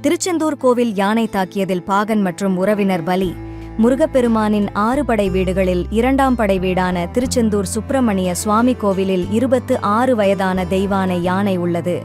திருச்செந்தூர் கோவில் யானை தாக்கியதில் பாகன் மற்றும் உறவினர் பலி. முருகப்பெருமானின் ஆறு படை வீடுகளில் இரண்டாம் படை வீடான திருச்செந்தூர் சுப்பிரமணிய சுவாமி கோவிலில் இருபத்து ஆறு வயதான தெய்வான யானை உள்ளது.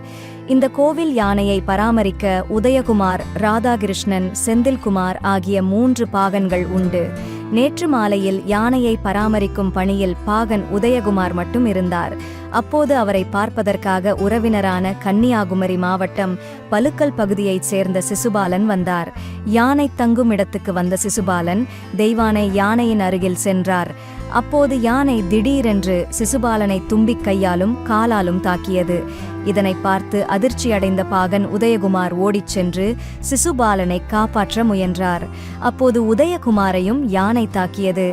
இந்த கோவில் யானையை பராமரிக்க உதயகுமார் ராதாகிருஷ்ணன் செந்தில்குமார் ஆகிய மூன்று பாகன்கள் உண்டு. நேற்று மாலையில் யானையை பராமரிக்கும் பணியில் பாகன் உதயகுமார் மட்டும் இருந்தார். அப்போது அவரை பார்ப்பதற்காக உறவினரான கன்னியாகுமரி மாவட்டம் பலுக்கல் பகுதியைச் சேர்ந்த சிசுபாலன் வந்தார். யானை தங்கும் இடத்துக்கு வந்த சிசுபாலன் தெய்வானை யானையின் அருகில் சென்றார். அப்போது யானை திடீரென்று சிசுபாலனை தும்பிக் கையாலும் காலாலும் தாக்கியது. இதனை பார்த்து அதிர்ச்சியடைந்த பாகன் உதயகுமார் ஓடிச் சென்று சிசுபாலனை காப்பாற்ற முயன்றார். அப்போது உதயகுமாரையும் யானை தாக்கியது.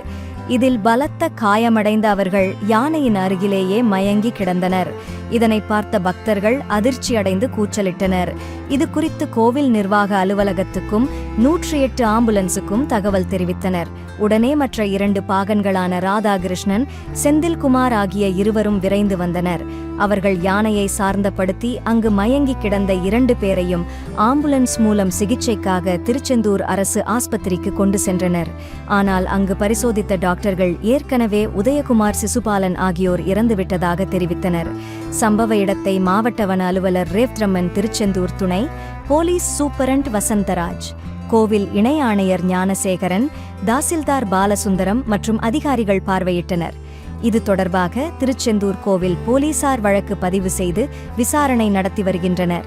இதில் பலத்த காயமடைந்த அவர்கள் யானையின் அருகிலேயே மயங்கி கிடந்தனர். இதனை பார்த்த பக்தர்கள் அதிர்ச்சியடைந்து கூச்சலிட்டனர். இது குறித்து கோவில் நிர்வாக அலுவலகத்துக்கும் நூற்றி எட்டு ஆம்புலன்ஸுக்கும் தகவல் தெரிவித்தனர். உடனே மற்ற இரண்டு பாகன்களான ராதாகிருஷ்ணன் செந்தில்குமார் ஆகிய இருவரும் விரைந்து வந்தனர். அவர்கள் யானையை சார்ந்தப்படுத்தி அங்கு மயங்கி கிடந்த இரண்டு பேரையும் ஆம்புலன்ஸ் மூலம் சிகிச்சைக்காக திருச்செந்தூர் அரசு ஆஸ்பத்திரிக்கு கொண்டு சென்றனர். ஆனால் அங்கு பரிசோதித்த டாக்டர்கள் ஏற்கனவே உதயகுமார் சிசுபாலன் ஆகியோர் இறந்துவிட்டதாக தெரிவித்தனர். சம்பவ இடத்தை மாவட்ட வன அலுவலர் ரேவ்த்ரம்மன் திருச்செந்தூர் துணை போலீஸ் சூப்பரண்ட் வசந்தராஜ். கோவில் இணை ஆணையர் ஞானசேகரன் தாசில்தார் பாலசுந்தரம் மற்றும் அதிகாரிகள் பார்வையிட்டனர். இது தொடர்பாக திருச்செந்தூர் கோவில் போலீசார் வழக்கு பதிவு செய்து விசாரணை நடத்தி வருகின்றனர்.